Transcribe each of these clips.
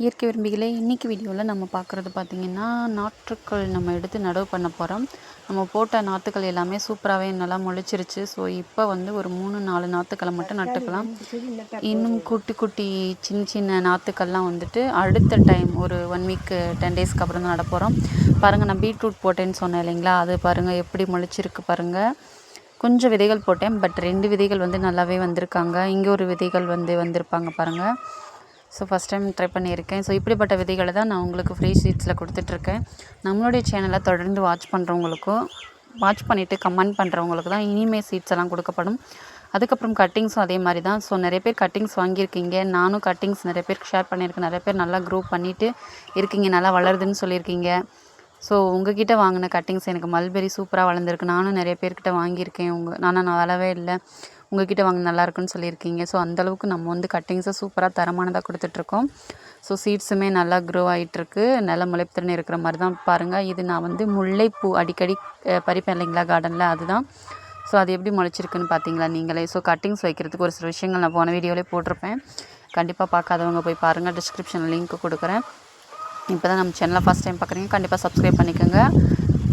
இயற்கை விரும்பிகளே இன்றைக்கி வீடியோவில் நம்ம பார்க்குறது பார்த்திங்கன்னா நாற்றுக்கள் நம்ம எடுத்து நடவு பண்ண போகிறோம் நம்ம போட்ட நாற்றுக்கள் எல்லாமே சூப்பராகவே நல்லா முளைச்சிருச்சு. ஸோ இப்போ வந்து ஒரு மூணு நாலு நாற்றுக்களை மட்டும் நட்டுக்கலாம். இன்னும் குட்டி குட்டி சின்ன சின்ன நாற்றுக்கள்லாம் வந்துட்டு அடுத்த டைம் ஒரு ஒன் வீக் டென் டேஸ்க்கு அப்புறம் தான் நட போகிறோம் பாருங்கள் நான் பீட்ரூட் போட்டேன்னு சொன்னேன் இல்லைங்களா? அது பாருங்கள் எப்படி முளைச்சிருக்கு பாருங்கள் கொஞ்சம் விதைகள் போட்டேன் பட் ரெண்டு விதைகள் வந்து நல்லாவே வந்திருக்காங்க. இங்கே ஒரு விதைகள் வந்து வந்திருப்பாங்க பாருங்கள் ஸோ ஃபஸ்ட் டைம் ட்ரை பண்ணியிருக்கேன். ஸோ இப்படிப்பட்ட விதைகளை தான் நான் உங்களுக்கு ஃப்ரீ சீட்ஸில் கொடுத்துட்ருக்கேன். நம்மளுடைய சேனலை தொடர்ந்து வாட்ச் பண்ணுறவங்களுக்கும் வாட்ச் பண்ணிவிட்டு கமெண்ட் பண்ணுறவங்களுக்கு தான் இனிமேல் சீட்ஸ் எல்லாம் கொடுக்கப்படும். அதுக்கப்புறம் கட்டிங்ஸும் அதே மாதிரி தான். ஸோ நிறைய பேர் கட்டிங்ஸ் வாங்கியிருக்கீங்க. நானும் கட்டிங்ஸ் நிறைய பேருக்கு ஷேர் பண்ணியிருக்கேன். நிறைய பேர் நல்லா க்ரூப் பண்ணிவிட்டு இருக்கீங்க. நல்லா வளருதுன்னு சொல்லியிருக்கீங்க. ஸோ உங்ககிட்ட வாங்கின கட்டிங்ஸ் எனக்கு மல்பெரி சூப்பராக வளர்ந்துருக்கு. நானும் நிறைய பேர்கிட்ட வாங்கியிருக்கேன். உங்கள் நான் வளரவே இல்லை. உங்ககிட்ட வாங்க நல்லாயிருக்குன்னு சொல்லியிருக்கீங்க. ஸோ அந்தளவுக்கு நம்ம வந்து கட்டிங்ஸை சூப்பராக தரமானதாக கொடுத்துட்ருக்கோம். ஸோ சீட்ஸுமே நல்லா க்ரோ ஆகிட்டுருக்கு நல்ல முளைப்புத்திறன் இருக்கிற மாதிரி தான் பாருங்கள் இது நான் வந்து முல்லைப்பூ அடிக்கடி பறிப்பேன் இல்லைங்களா கார்டனில் அதுதான். ஸோ அது எப்படி முளைச்சிருக்குன்னு பார்த்தீங்களா நீங்களே? ஸோ கட்டிங்ஸ் வைக்கிறதுக்கு ஒரு சில விஷயங்கள் நான் போன வீடியோவிலே போட்டிருப்பேன். கண்டிப்பாக பார்க்காதவங்க போய் பாருங்கள் டிஸ்கிரிப்ஷனில் லிங்க் கொடுக்குறேன். இப்போ தான் நம்ம சேனலை ஃபஸ்ட் டைம் பார்க்குறீங்க கண்டிப்பாக சப்ஸ்கிரைப் பண்ணிக்கோங்க.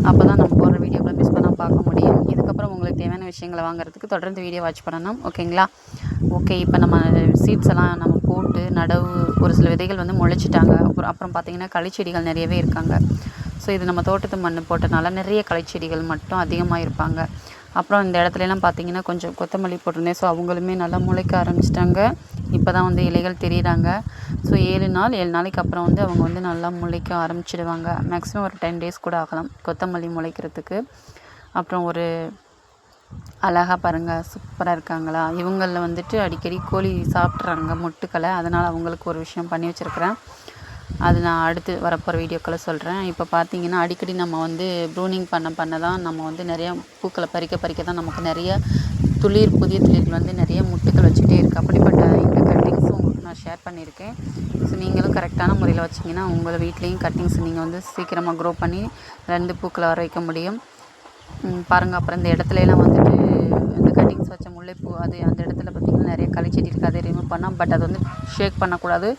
அப்போ தான் நம்ம போடுற வீடியோக்களை மிஸ் பண்ணால் பார்க்க முடியும். இதுக்கப்புறம் உங்களுக்கு தேவையான விஷயங்களை வாங்குறதுக்கு தொடர்ந்து வீடியோ வாட்ச் பண்ணணும். ஓகேங்களா? ஓகே இப்போ நம்ம சீட்ஸ் எல்லாம் நம்ம போட்டு நடவு ஒரு சில விதைகள் வந்து முளைச்சிட்டாங்க. அப்புறம் அப்புறம் பார்த்திங்கன்னா களிச்செடிகள் நிறையவே இருக்காங்க. ஸோ இது நம்ம தோட்டத்து மண் போட்டனால நிறைய களிச்செடிகள் மட்டும் அதிகமாக இருப்பாங்க. அப்புறம் இந்த இடத்துலலாம் பார்த்தீங்கன்னா கொஞ்சம் கொத்தமல்லி போட்டிருந்தேன். ஸோ அவங்களுமே நல்லா முளைக்க ஆரம்பிச்சிட்டாங்க. இப்போ தான் வந்து இலைகள் தெரியுறாங்க. ஸோ ஏழு நாள் ஏழு நாளைக்கு அப்புறம் வந்து அவங்க வந்து நல்லா முளைக்க ஆரம்பிச்சிடுவாங்க. மேக்ஸிமம் ஒரு டென் டேஸ் கூட ஆகலாம் கொத்தமல்லி முளைக்கிறதுக்கு. அப்புறம் ஒரு அழகாக பாருங்கள் சூப்பராக இருக்காங்களா? இவங்களில் வந்துட்டு அடிக்கடி கோழி சாப்பிட்றாங்க முட்டுக்களை. அதனால் அவங்களுக்கு ஒரு விஷயம் பண்ணி வச்சுருக்கிறேன். அது நான் அடுத்து வரப்போகிற வீடியோக்களை சொல்கிறேன் இப்போ பார்த்தீங்கன்னா அடிக்கடி நம்ம வந்து ப்ரூனிங் பண்ண பண்ண தான் நம்ம வந்து நிறைய பூக்களை பறிக்க பறிக்க தான் நமக்கு நிறைய துளிர் புதிய துளிர்கள் வந்து நிறைய முட்டுகள் வச்சுட்டே இருக்குது அப்படிப்பட்ட இந்த கட்டிங்ஸும் உங்களுக்கு நான் ஷேர் பண்ணியிருக்கேன். ஸோ நீங்களும் கரெக்டான முறையில் வச்சிங்கன்னா உங்கள் வீட்லேயும் கட்டிங்ஸ் நீங்கள் வந்து சீக்கிரமாக க்ரோ பண்ணி ரெண்டு பூக்களை வர வைக்க முடியும். பாருங்கள் அப்புறம் இந்த இடத்துலலாம் வந்துட்டு இந்த கட்டிங்ஸ் வச்ச முல்லைப்பூ அது அந்த இடத்துல பார்த்திங்கன்னா நிறைய களிச்செடி இருக்குது அதை ரிமூவ் பண்ணால் பட் அது வந்து ஷேக் பண்ணக்கூடாது.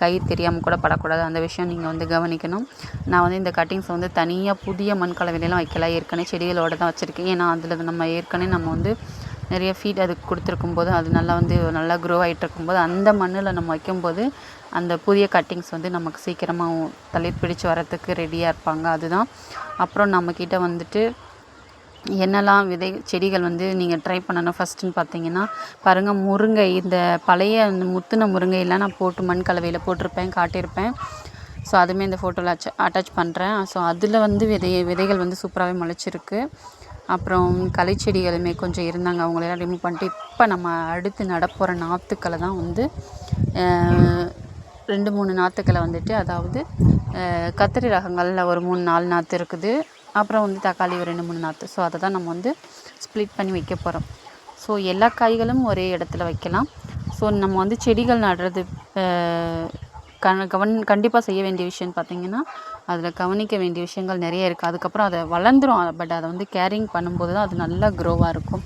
கை தெரியாமல் கூட படக்கூடாது. அந்த விஷயம் நீங்கள் வந்து கவனிக்கணும். நான் வந்து இந்த கட்டிங்ஸை வந்து தனியாக புதிய மண் கலவையிலலாம் வைக்கல. ஏற்கனவே செடிகளோடு தான் வச்சுருக்கேன். ஏன்னா அதில் நம்ம ஏற்கனவே நம்ம வந்து நிறைய ஃபீட் அதுக்கு கொடுத்துருக்கும் போது அது நல்லா வந்து நல்லா க்ரோ ஆகிட்டு இருக்கும்போது அந்த மண்ணில் நம்ம வைக்கும்போது அந்த புதிய கட்டிங்ஸ் வந்து நமக்கு சீக்கிரமாக தளிர் பிடிச்சு வரத்துக்கு ரெடியாக இருப்பாங்க. அதுதான். அப்புறம் நம்மக்கிட்ட வந்துட்டு என்னெல்லாம் விதை செடிகள் வந்து நீங்கள் ட்ரை பண்ணணும் ஃபஸ்ட்டுன்னு பார்த்தீங்கன்னா பாருங்கள் முருங்கை இந்த பழைய அந்த முத்துன முருங்கையெல்லாம் நான் போட்டு மண் கலவையில் போட்டிருப்பேன் காட்டியிருப்பேன். ஸோ அதுவுமே இந்த ஃபோட்டோவில் அச்ச அட்டாச் பண்ணுறேன் ஸோ அதில் வந்து விதை விதைகள் வந்து சூப்பராகவே முளைச்சிருக்கு. அப்புறம் களைச்செடிகளுமே கொஞ்சம் இருந்தாங்க அவங்களெல்லாம் ரிமூவ் பண்ணிட்டு இப்போ நம்ம அடுத்து நடப்போகிற நாற்றுக்களை தான் வந்து ரெண்டு மூணு நாற்றுக்களை வந்துட்டு அதாவது கத்திரி ரகங்களில் ஒரு மூணு நாலு நாற்று இருக்குது. அப்புறம் வந்து தக்காளி ஒரு ரெண்டு மூணு நாற்று ஸோ அதை தான் நம்ம வந்து ஸ்ப்ளிட் பண்ணி வைக்க போகிறோம் ஸோ எல்லா காய்களும் ஒரே இடத்துல வைக்கலாம். ஸோ நம்ம வந்து செடிகள் நடுறது கண் கவன் கண்டிப்பாக செய்ய வேண்டிய விஷயம்னு பார்த்திங்கன்னா அதில் கவனிக்க வேண்டிய விஷயங்கள் நிறைய இருக்குது அதுக்கப்புறம் அதை வளர்ந்துடும் பட் அதை வந்து கேரிங் பண்ணும்போது தான் அது நல்லா க்ரோவாக இருக்கும்.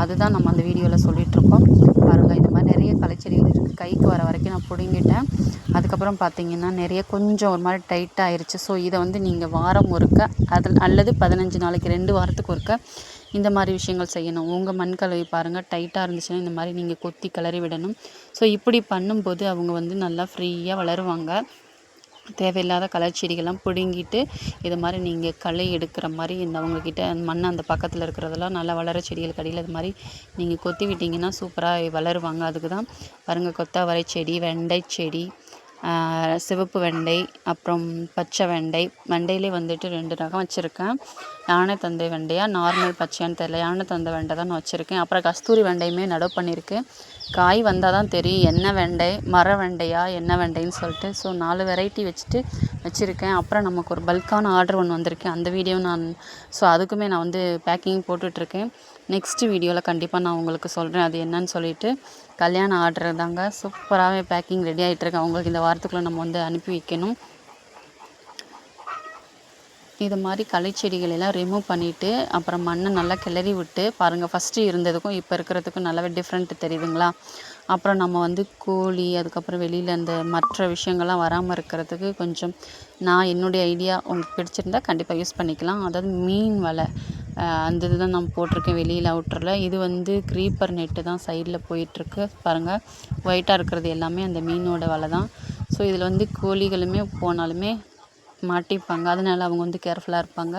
அதுதான் நம்ம அந்த வீடியோவில் சொல்லிகிட்ருக்கோம் பாருங்கள் இந்த மாதிரி நிறைய களைச்செடிகள் இருக்குது கைக்கு வர வரைக்கும் நான் பிடுங்கிட்டேன். அதுக்கப்புறம் பார்த்தீங்கன்னா நிறைய கொஞ்சம் ஒரு மாதிரி டைட்டாக ஆயிடுச்சு ஸோ இதை வந்து நீங்கள் வாரம் ஒருக்க அதில் அல்லது பதினஞ்சு நாளைக்கு ரெண்டு வாரத்துக்கு ஒருக்க இந்த மாதிரி விஷயங்கள் செய்யணும். உங்கள் மண் கலவை பாருங்கள் டைட்டாக இருந்துச்சுன்னா இந்த மாதிரி நீங்கள் கொத்தி கிளறி விடணும். ஸோ இப்படி பண்ணும்போது அவங்க வந்து நல்லா ஃப்ரீயாக வளருவாங்க. தேவையில்லாத கலர் செடிகள்லாம் பிடுங்கிட்டு இது மாதிரி நீங்கள் களை எடுக்கிற மாதிரி இந்த அவங்கக்கிட்ட மண் அந்த பக்கத்தில் இருக்கிறதெல்லாம் நல்லா வளர செடிகளுக்கு அடியில் இது மாதிரி நீங்கள் கொத்தி விட்டிங்கன்னா சூப்பராக வளருவாங்க. அதுக்கு தான் பாருங்கள் கொத்தவரை செடி வெண்டை செடி சிவப்பு வெண்டை அப்புறம் பச்சை வெண்டை. வெண்டையிலே வந்துட்டு ரெண்டு ரகம் வச்சுருக்கேன். யானை தந்தை வெண்டையாக நார்மல் பச்சையான்னு தெரில யானை தந்தை வெண்டை தான் நான் வச்சுருக்கேன். அப்புறம் கஸ்தூரி வெண்டையுமே நடவு பண்ணியிருக்கேன் காய் வந்தால் தான் தெரியும் என்ன வெண்டை மர வெண்டையா என்ன வெண்டைன்னு சொல்லிட்டு. ஸோ நாலு வெரைட்டி வச்சுட்டு வச்சுருக்கேன். அப்புறம் நமக்கு ஒரு பல்க்கான ஆர்டர் ஒன்று வந்திருக்கு. அந்த வீடியோ நான் ஸோ அதுக்குமே நான் வந்து பேக்கிங் போட்டுட்ருக்கேன். நெக்ஸ்ட்டு வீடியோவில் கண்டிப்பாக நான் உங்களுக்கு சொல்கிறேன் அது என்னன்னு சொல்லிட்டு. கல்யாண ஆர்டர் தாங்க. சூப்பராகவே பேக்கிங் ரெடி ஆகிட்டுருக்கு அவங்களுக்கு இந்த வாரத்துக்குள்ளே நம்ம வந்து அனுப்பி வைக்கணும். இது மாதிரி களைச்செடிகள் எல்லாம் ரிமூவ் பண்ணிவிட்டு அப்புறம் மண்ணை நல்லா கிளறி விட்டு பாருங்கள் ஃபஸ்ட்டு இருந்ததுக்கும் இப்போ இருக்கிறதுக்கும் நல்லாவே டிஃப்ரெண்ட் தெரியுதுங்களா? அப்புறம் நம்ம வந்து கோழி அதுக்கப்புறம் வெளியில் அந்த மற்ற விஷயங்கள்லாம் வராமல் இருக்கிறதுக்கு கொஞ்சம் நான் என்னுடைய ஐடியா உங்களுக்கு பிடிச்சிருந்தா கண்டிப்பாக யூஸ் பண்ணிக்கலாம். அதாவது மீன் வலை அந்த அந்த இதுதான் நான் போட்டிருக்கேன் வெளியில் அவுட்டரில் இது வந்து க்ரீப்பர் நெட்டு தான் சைடில் போயிட்டுருக்கு. பாருங்கள் ஒயிட்டாக இருக்கிறது எல்லாமே அந்த மீனோட வலை தான். ஸோ இதில் வந்து கோழிகளுமே போனாலுமே மாட்டிப்பாங்க. அதனால அவங்க வந்து கேர்ஃபுல்லாக இருப்பாங்க.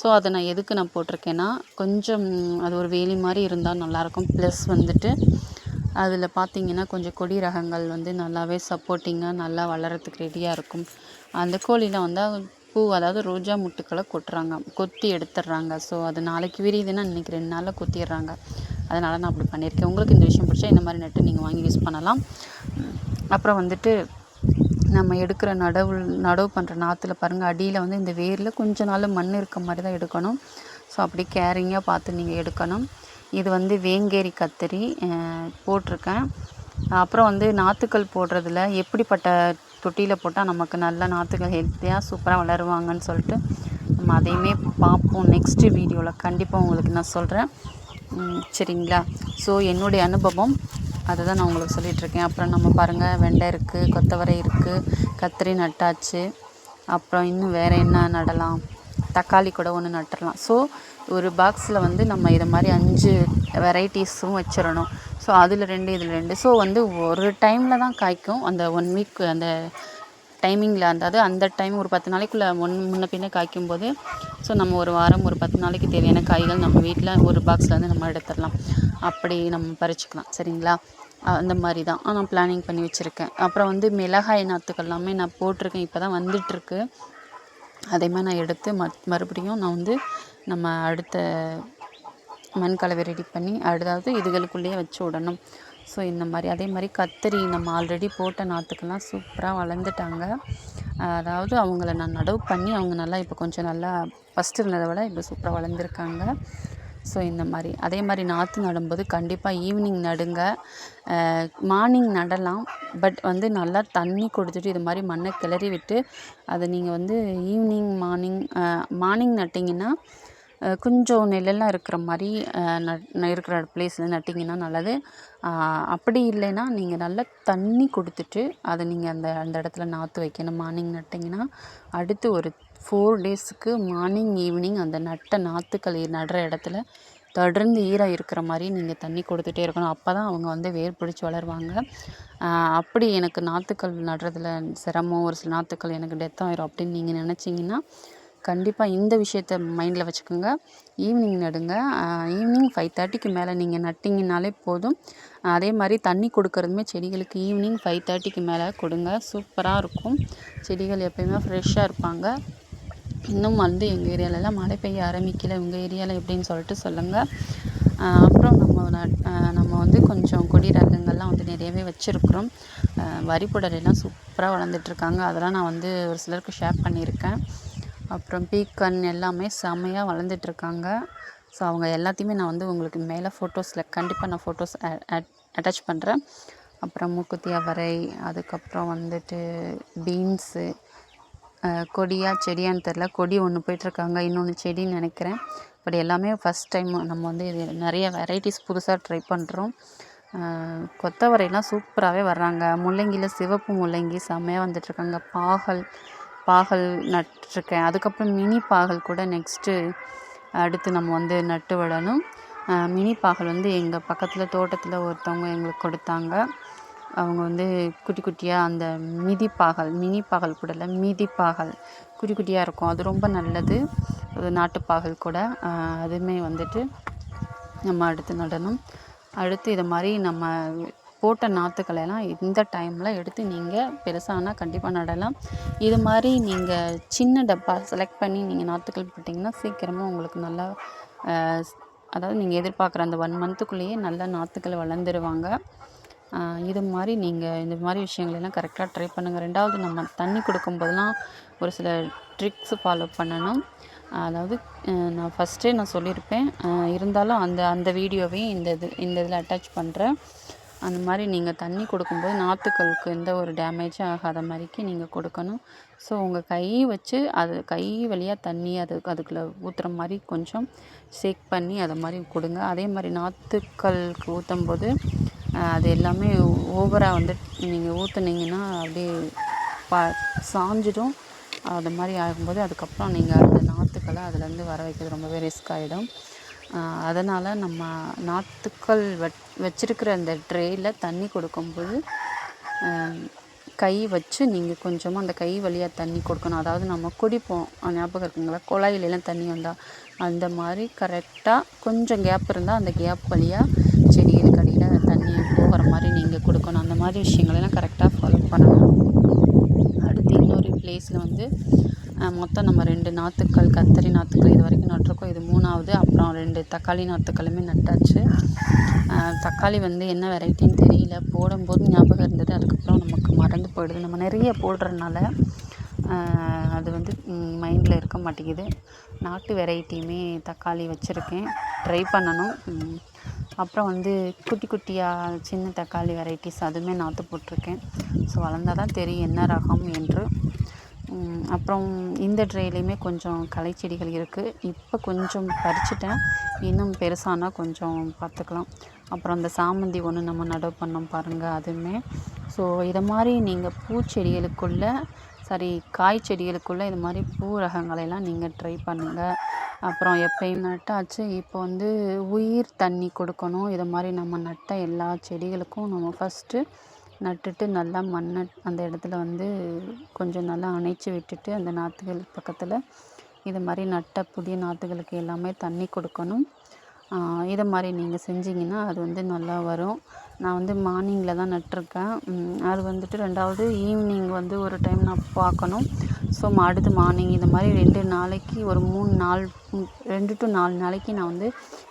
ஸோ அதை நான் எதுக்கு நான் போட்டிருக்கேன்னா கொஞ்சம் அது ஒரு வேலி மாதிரி இருந்தால் நல்லாயிருக்கும் ப்ளஸ் வந்துட்டு அதில் பார்த்திங்கன்னா கொஞ்சம் கொடி ரகங்கள் வந்து நல்லாவே சப்போர்ட்டிங்காக நல்லா வளர்கிறதுக்கு ரெடியாக இருக்கும். அந்த கோழியில் வந்து பூ அதாவது ரோஜா முட்டுக்களை கொட்டுறாங்க. கொத்தி எடுத்துடுறாங்க. ஸோ அது நாளைக்கு விரியுதுன்னா இன்றைக்கி ரெண்டு நாளில் கொத்திடுறாங்க. அதனால் நான் அப்படி பண்ணியிருக்கேன். உங்களுக்கு இந்த விஷயம் பிடிச்சா இந்த மாதிரி நட்டு நீங்கள் வாங்கி யூஸ் பண்ணலாம். அப்புறம் வந்துட்டு நம்ம எடுக்கிற நடவு நடவு பண்ணுற நாற்றுல பாருங்கள் அடியில் வந்து இந்த வேரில் கொஞ்ச நாள் மண் இருக்க மாதிரி தான் எடுக்கணும். ஸோ அப்படி கேரிங்காக பார்த்து நீங்கள் எடுக்கணும். இது வந்து வேங்கேரி கத்திரி போட்டிருக்கேன். அப்புறம் வந்து நாற்றுக்கள் போடுறதுல எப்படிப்பட்ட தொட்டியில் போட்டால் நமக்கு நல்ல நாற்றுகள் ஹெல்த்தியாக சூப்பராக வளருவாங்கன்னு சொல்லிட்டு நம்ம அதையுமே பார்ப்போம் நெக்ஸ்ட்டு வீடியோவில் கண்டிப்பாக உங்களுக்கு நான் சொல்கிறேன் சரிங்களா? ஸோ என்னுடைய அனுபவம் அதை தான் நான் உங்களுக்கு சொல்லிகிட்ருக்கேன் அப்புறம் நம்ம பாருங்கள் வெண்டை இருக்குது கொத்தவரை இருக்குது கத்திரி நட்டாச்சு. அப்புறம் இன்னும் வேறு என்ன நடலாம்? தக்காளி கூட ஒன்று நட்டுடலாம் ஸோ ஒரு பாக்ஸில் வந்து நம்ம இதை மாதிரி அஞ்சு வெரைட்டிஸும் வச்சிடணும். ஸோ அதில் ரெண்டு இதில் ரெண்டு. ஸோ வந்து ஒரு டைமில் தான் காய்க்கும். அந்த ஒன் வீக் அந்த டைமிங்கில் அதாவது அந்த டைம் ஒரு பத்து நாளைக்குள்ளே ஒன் முன்ன பின்ன காய்க்கும் போது ஸோ நம்ம ஒரு வாரம் ஒரு பத்து நாளைக்கு தேவையான காய்கள் நம்ம வீட்டில் ஒரு பாக்ஸில் வந்து நம்ம எடுத்துடலாம். அப்படி நம்ம பறிச்சுக்கலாம். சரிங்களா? அந்த மாதிரி தான் நான் பிளானிங் பண்ணி வச்சுருக்கேன். அப்புறம் வந்து மிளகாய் நாற்றுகள் எல்லாமே நான் போட்டிருக்கேன். இப்போ தான் வந்துட்டுருக்கு அதேமாதிரி நான் எடுத்து மத் மறுபடியும் நான் வந்து நம்ம அடுத்த மண் கலவை ரெடி பண்ணி அதாவது இதுகளுக்குள்ளேயே வச்சு விடணும். ஸோ இந்த மாதிரி அதே மாதிரி கத்திரி நம்ம ஆல்ரெடி போட்ட நாற்றுக்கெல்லாம் சூப்பராக வளர்ந்துட்டாங்க. அதாவது அவங்கள நான் நடவு பண்ணி அவங்க நல்லா இப்போ கொஞ்சம் நல்லா ஃபஸ்ட்டு இருந்ததை விட இப்போ சூப்பராக வளர்ந்துருக்காங்க. ஸோ இந்த மாதிரி. அதே மாதிரி நாற்று நடும்போது கண்டிப்பாக ஈவினிங் நடுங்க. மார்னிங் நடலாம். பட் வந்து நல்லா தண்ணி கொடுத்துட்டு இது மாதிரி மண்ணை கிளறி விட்டு அதை நீங்கள் வந்து ஈவினிங் மார்னிங் மார்னிங் நட்டிங்கன்னா கொஞ்சம் நிழல்லாம் இருக்கிற மாதிரி நட் ந- இருக்கிற பிளேஸில் நட்டிங்கன்னா நல்லது. அப்படி இல்லைன்னா நீங்கள் நல்லா தண்ணி கொடுத்துட்டு அதை நீங்கள் அந்த அந்த இடத்துல நாற்று வைக்கணும். மார்னிங் நட்டிங்கன்னா அடுத்து ஒரு ஃபோர் டேஸுக்கு மார்னிங் ஈவினிங் அந்த நட்ட நாற்றுக்கள் நடுற இடத்துல தொடர்ந்து ஈரம் இருக்கிற மாதிரி நீங்கள் தண்ணி கொடுத்துட்டே இருக்கணும். அப்போ தான் அவங்க வந்து வேர் பிடிச்சி வளருவாங்க. அப்படி எனக்கு நாற்றுக்கள் நடுறதுல சிரமம். ஒரு சில நாற்றுக்கள் எனக்கு டெத் ஆயிரும் அப்படின்னு நீங்கள் நினச்சிங்கன்னா கண்டிப்பாக இந்த விஷயத்த மைண்டில் வச்சுக்கோங்க. ஈவினிங் நடுங்க. ஈவினிங் ஃபைவ் தேர்ட்டிக்கு மேலே நீங்கள் நட்டிங்கனாலே போதும். அதே மாதிரி தண்ணி கொடுக்கறதுமே செடிகளுக்கு ஈவினிங் ஃபைவ் தேர்ட்டிக்கு மேலே கொடுங்க. சூப்பராக இருக்கும். செடிகள் எப்பயுமே ஃப்ரெஷ்ஷாக இருப்பாங்க. இன்னும் வந்து எங்கள் ஏரியாலலாம் மழை பெய்ய ஆரம்பிக்கல. உங்கள் ஏரியாவில் எப்படின்னு சொல்லிட்டு சொல்லுங்கள் அப்புறம் நம்ம நம்ம வந்து கொஞ்சம் கொடி ரகங்கள்லாம் வந்து நிறையவே வச்சுருக்குறோம். வரிப்புடலாம் சூப்பராக வளர்ந்துட்டுருக்காங்க. அதெல்லாம் நான் வந்து ஒரு சிலருக்கு ஷேர் பண்ணியிருக்கேன். அப்புறம் பீக்கன் எல்லாமே செம்மையாக வளர்ந்துட்டுருக்காங்க. ஸோ அவங்க எல்லாத்தையுமே நான் வந்து உங்களுக்கு மேலே ஃபோட்டோஸில் கண்டிப்பாக நான் ஃபோட்டோஸ் அட்டாச் பண்ணுறேன் அப்புறம் மூக்குத்தி அவரை அதுக்கப்புறம் வந்துட்டு பீன்ஸு கொடியா செடியான்னு தெரில கொடி ஒன்று போயிட்டுருக்காங்க. இன்னொன்று செடின்னு நினைக்கிறேன். பட் எல்லாமே ஃபஸ்ட் டைம் நம்ம வந்து இது நிறைய வெரைட்டிஸ் புதுசாக ட்ரை பண்ணுறோம் கொத்தவரைலாம் சூப்பராகவே வர்றாங்க. முள்ளங்கியில் சிவப்பு முள்ளங்கி செம்மையாக வந்துட்டுருக்காங்க. பாகல் பாகல் நட்டிருக்கேன். அதுக்கப்புறம் மினி பாகல் கூட நெக்ஸ்ட்டு அடுத்து நம்ம வந்து நட்டு விடணும் மினி பாகல் வந்து எங்கள் பக்கத்தில் தோட்டத்தில் ஒருத்தவங்க எங்களுக்கு கொடுத்தாங்க. அவங்க வந்து குட்டி குட்டியாக அந்த மிதிப்பாகல் மினி பாகல் கூட இல்லை மிதிப்பாகல் குட்டி குட்டியாக இருக்கும். அது ரொம்ப நல்லது. அது நாட்டுப்பாகல் கூட. அதுவுமே வந்துட்டு நம்ம அடுத்து நடணும். அடுத்து இதை மாதிரி நம்ம போட்ட நாற்றுக்களை எல்லாம் இந்த டைமில் எடுத்து நீங்கள் பெருசானால் கண்டிப்பாக நடலாம். இது மாதிரி நீங்கள் சின்ன டப்பா செலக்ட் பண்ணி நீங்கள் நாற்றுக்கள் போட்டிங்கன்னா சீக்கிரமாக உங்களுக்கு நல்லா அதாவது நீங்கள் எதிர்பார்க்குற அந்த ஒன் மந்த்துக்குள்ளேயே நல்ல நாற்றுக்கள் வளர்ந்துருவாங்க. இது மாதிரி நீங்கள் இந்த மாதிரி விஷயங்களெல்லாம் கரெக்டாக ட்ரை பண்ணுங்கள் ரெண்டாவது நம்ம தண்ணி கொடுக்கும்போதெல்லாம் ஒரு சில ட்ரிக்ஸ் ஃபாலோ பண்ணணும். அதாவது நான் ஃபஸ்ட்டே நான் சொல்லியிருப்பேன். இருந்தாலும் அந்த அந்த வீடியோவையும் இந்த இது இந்த இதில் அட்டாச் பண்ணுறேன் அந்த மாதிரி நீங்கள் தண்ணி கொடுக்கும்போது நாற்றுக்களுக்கு எந்த ஒரு டேமேஜும் ஆகாத மாதிரிக்கு நீங்கள் கொடுக்கணும். ஸோ உங்கள் கை வச்சு அது கை வழியாக தண்ணி அது அதுக்குள்ளே ஊற்றுற மாதிரி கொஞ்சம் ஷேக் பண்ணி அதை மாதிரி கொடுங்க. அதே மாதிரி நாற்றுக்களுக்கு ஊற்றும்போது அது எல்லாமே ஓவராக வந்து நீங்கள் ஊற்றுனீங்கன்னா அப்படியே ப சாஞ்சிடும். அது மாதிரி ஆகும்போது அதுக்கப்புறம் நீங்கள் அந்த நாற்றுக்களை அதுலேருந்து வர வைக்கிறது ரொம்பவே ரிஸ்க் ஆகிடும் அதனால் நம்ம நாற்றுக்கள் வச் வச்சுருக்கிற அந்த ட்ரேயில் தண்ணி கொடுக்கும்போது கை வச்சு நீங்கள் கொஞ்சமாக அந்த கை வழியாக தண்ணி கொடுக்கணும். அதாவது நம்ம குடிப்போம் ஞாபகம் இருக்குங்களா? குழாயிலலாம் தண்ணி வந்தால் அந்த மாதிரி கரெக்டாக கொஞ்சம் கேப் இருந்தால் அந்த கேப் வழியாக போகிற மாதிரி நீங்கள் கொடுக்கணும். அந்த மாதிரி விஷயங்களெல்லாம் கரெக்டாக ஃபாலோ பண்ணணும். அடுத்து இன்னொரு ப்ளேஸில் வந்து மொத்தம் நம்ம ரெண்டு நாற்றுக்கள் கத்தரி நாற்றுக்கள் இது வரைக்கும் நட்டிருக்கோம். இது மூணாவது. அப்புறம் ரெண்டு தக்காளி நாற்றுக்களுமே நட்டாச்சு. தக்காளி வந்து என்ன வெரைட்டின்னு தெரியல. போடும்போது ஞாபகம் இருந்தது. அதுக்கப்புறம் நமக்கு மறந்து போயிடுது. நம்ம நிறைய போடுறதுனால அது வந்து மைண்டில் இருக்க மாட்டேங்குது. நாட்டு வெரைட்டியுமே தக்காளி வச்சுருக்கேன். ட்ரை பண்ணணும். அப்புறம் வந்து குட்டி குட்டியாக சின்ன தக்காளி வெரைட்டிஸ் அதுவுமே நாற்று போட்டிருக்கேன். ஸோ வளர்ந்தால் தான் தெரியும் என்ன ரகம் என்று. அப்புறம் இந்த ட்ரேலையுமே கொஞ்சம் களை செடிகள் இருக்குது இப்போ கொஞ்சம் பறிச்சிட்டேன். இன்னும் பெருசானா கொஞ்சம் பார்த்துக்கலாம் அப்புறம் அந்த சாமந்தி ஒன்று நம்ம நடவு பண்ணோம் பாருங்கள் அதுவுமே. ஸோ இதை மாதிரி நீங்கள் பூச்செடிகளுக்குள்ளே சாரி காய் செடிகளுக்குள்ளே இது மாதிரி பூ ரகங்களையெல்லாம் நீங்கள் ட்ரை பண்ணுங்கள் அப்புறம் எப்பயும் நட்டாச்சு. இப்போ வந்து உயிர் தண்ணி கொடுக்கணும். இதை மாதிரி நம்ம நட்ட எல்லா செடிகளுக்கும் நம்ம ஃபஸ்ட்டு நட்டுட்டு நல்லா மண்ணை அந்த இடத்துல வந்து கொஞ்சம் நல்லா அணைச்சி விட்டுட்டு அந்த நாற்றுகள் பக்கத்தில் இது மாதிரி நட்ட புதிய நாற்றுகளுக்கு எல்லாமே தண்ணி கொடுக்கணும். இதை மாதிரி நீங்கள் செஞ்சிங்கன்னா அது வந்து நல்லா வரும். நான் வந்து மார்னிங்கில் தான் நட்டிருக்கேன். அது வந்துட்டு ரெண்டாவது ஈவினிங் வந்து ஒரு டைம் நான் பார்க்கணும். ஸோ அடுத்து மார்னிங் இந்த மாதிரி ரெண்டு நாளைக்கு ஒரு மூணு நாள் ரெண்டு டு நாலு நாளைக்கு நான் வந்து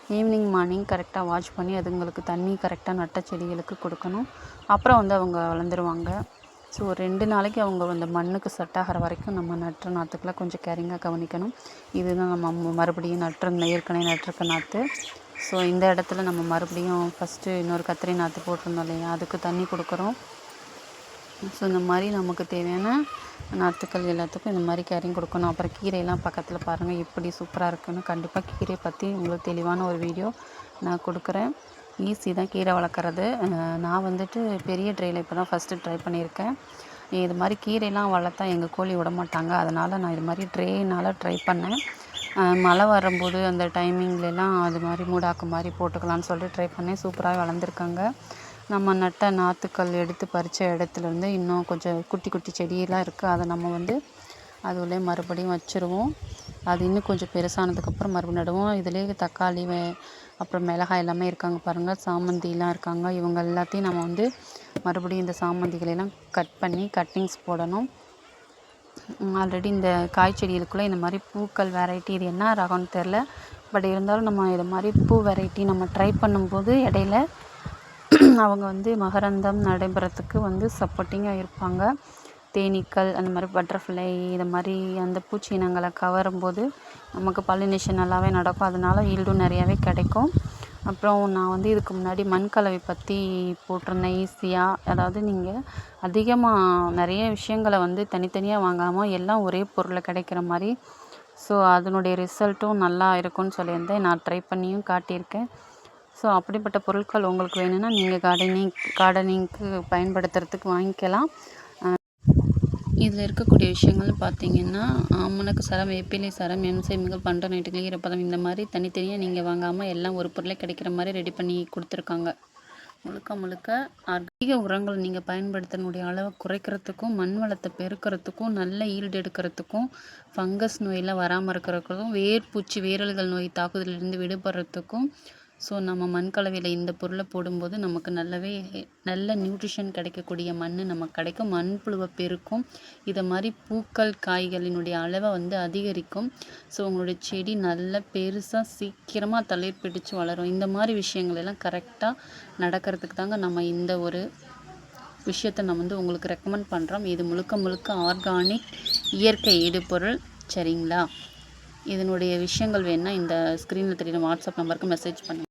ஈவினிங் மார்னிங் கரெக்டாக வாட்ச் பண்ணி அதுங்களுக்கு தண்ணி கரெக்டாக நட்ட செடிகளுக்கு கொடுக்கணும். அப்புறம் வந்து அவங்க வளர்ந்துருவாங்க. ஸோ ரெண்டு நாளைக்கு அவங்க அந்த மண்ணுக்கு செட் ஆகிற வரைக்கும் நம்ம நட்டுற நாற்றுக்கெலாம் கொஞ்சம் கேரிங்காக கவனிக்கணும். இதுதான் நம்ம மறுபடியும் நட்டுற ஏற்கனவே நட்டுருக்க நாற்று ஸோ இந்த இடத்துல நம்ம மறுபடியும் ஃபஸ்ட்டு இன்னொரு கத்திரி நாற்று போட்டிருந்தோம் இல்லையா? அதுக்கு தண்ணி கொடுக்குறோம். ஸோ இந்த மாதிரி நமக்கு தேவையான நாற்றுக்கள் எல்லாத்துக்கும் இந்த மாதிரி கேரிங் கொடுக்கணும். அப்புறம் கீரையெல்லாம் பக்கத்தில் பாருங்கள் எப்படி சூப்பராக இருக்குன்னு. கண்டிப்பாக கீரை பற்றி உங்களுக்கு தெளிவான ஒரு வீடியோ நான் கொடுக்குறேன். ஈஸி தான் கீரை வளர்க்குறது. நான் வந்துட்டு பெரிய ட்ரேயில் இப்போ தான் ஃபஸ்ட்டு ட்ரை பண்ணியிருக்கேன். இது மாதிரி கீரையெல்லாம் வளர்த்தா எங்கள் கோழி விட மாட்டாங்க. அதனால் நான் இது மாதிரி ட்ரேனால் ட்ரை பண்ணேன். மழை வரும்போது அந்த டைமிங்லலாம் அது மாதிரி மூடாக்கு மாதிரி போட்டுக்கலான்னு சொல்லிட்டு ட்ரை பண்ணேன். சூப்பராக வளர்ந்துருக்காங்க. நம்ம நட்ட நாற்றுக்கள் எடுத்து பறித்த இடத்துலேருந்து இன்னும் கொஞ்சம் குட்டி குட்டி செடியெல்லாம் இருக்குது அதை நம்ம வந்து அது உள்ளே மறுபடியும் வச்சுருவோம். அது இன்னும் கொஞ்சம் பெருசானதுக்கப்புறம் மறுபடியும் நடுவோம். இதுலேயே தக்காளி வே அப்புறம் மிளகாய் எல்லாமே இருக்காங்க பாருங்கள் சாமந்திலாம் இருக்காங்க. இவங்க எல்லாத்தையும் நம்ம வந்து மறுபடியும் இந்த சாமந்திகளெல்லாம் கட் பண்ணி கட்டிங்ஸ் போடணும். ஆல்ரெடி இந்த காய்ச்செடிகளுக்குள்ளே இந்த மாதிரி பூக்கள் வெரைட்டி இது என்ன ரகம்னு தெரில பட் இருந்தாலும் நம்ம இது மாதிரி பூ வெரைட்டி நம்ம ட்ரை பண்ணும்போது இடையில அவங்க வந்து மகரந்தம் நடைபெறத்துக்கு வந்து சப்போர்ட்டிங்காக இருப்பாங்க. தேனீக்கள் அந்த மாதிரி பட்டர்ஃப்ளை இது மாதிரி அந்த பூச்சி இனங்களை கவரும்போது நமக்கு பாலினேஷன் நல்லாவே நடக்கும். அதனால ஈல்டும் நிறையாவே கிடைக்கும். அப்புறம் நான் வந்து இதுக்கு முன்னாடி மண்கலவை பற்றி போட்டிருந்தேன் ஈஸியாக அதாவது நீங்கள் அதிகமாக நிறைய விஷயங்களை வந்து தனித்தனியாக வாங்காமல் எல்லாம் ஒரே பொருளில் கிடைக்கிற மாதிரி. ஸோ அதனுடைய ரிசல்ட்டும் நல்லா இருக்கும்னு சொல்லியிருந்தேன். நான் ட்ரை பண்ணியும் காட்டியிருக்கேன். ஸோ அப்படிப்பட்ட பொருட்கள் உங்களுக்கு வேணும்னா நீங்கள் கார்டனிங் கார்டனிங்க்கு பயன்படுத்துகிறதுக்கு வாங்கிக்கலாம். இதில் இருக்கக்கூடிய விஷயங்கள்னு பார்த்தீங்கன்னா ஆமணக்கு சரம் வேப்பிலை சரம் எம்சைம்கள் பண்ட நைட்டுகள் ஈரப்பதம் இந்த மாதிரி தனித்தனியாக நீங்கள் வாங்காமல் எல்லாம் ஒரு பொருளே கிடைக்கிற மாதிரி ரெடி பண்ணி கொடுத்துருக்காங்க. முழுக்க முழுக்க அதிக உரங்கள் நீங்கள் பயன்படுத்தினுடைய அளவை குறைக்கிறதுக்கும் மண் வளத்தை பெருக்கிறதுக்கும் நல்ல ஈல்டு எடுக்கிறதுக்கும் ஃபங்கஸ் நோயெல்லாம் வராமல் இருக்கிறதுக்கும் வேர்பூச்சி வேரல்கள் நோய் தாக்குதலிருந்து விடுபடுறதுக்கும் ஸோ நம்ம மண் கலவையில் இந்த பொருளை போடும்போது நமக்கு நல்லாவே நல்ல நியூட்ரிஷன் கிடைக்கக்கூடிய மண் நமக்கு கிடைக்கும். மண்புழுவை பெருக்கும். இதை மாதிரி பூக்கள் காய்களினுடைய அளவை வந்து அதிகரிக்கும். ஸோ உங்களுடைய செடி நல்ல பெருசாக சீக்கிரமாக தளிர் பிடிச்சு வளரும். இந்த மாதிரி விஷயங்கள் எல்லாம் கரெக்டாக நடக்கிறதுக்கு தாங்க நம்ம இந்த ஒரு விஷயத்தை நான் வந்து உங்களுக்கு ரெக்கமெண்ட் பண்ணுறோம் இது முழுக்க முழுக்க ஆர்கானிக் இயற்கை இடுபொருள். சரிங்களா? இதனுடைய விஷயங்கள் வேணால் இந்த ஸ்க்ரீனில் தெரியுற வாட்ஸ்அப் நம்பருக்கு மெசேஜ் பண்ணுங்கள்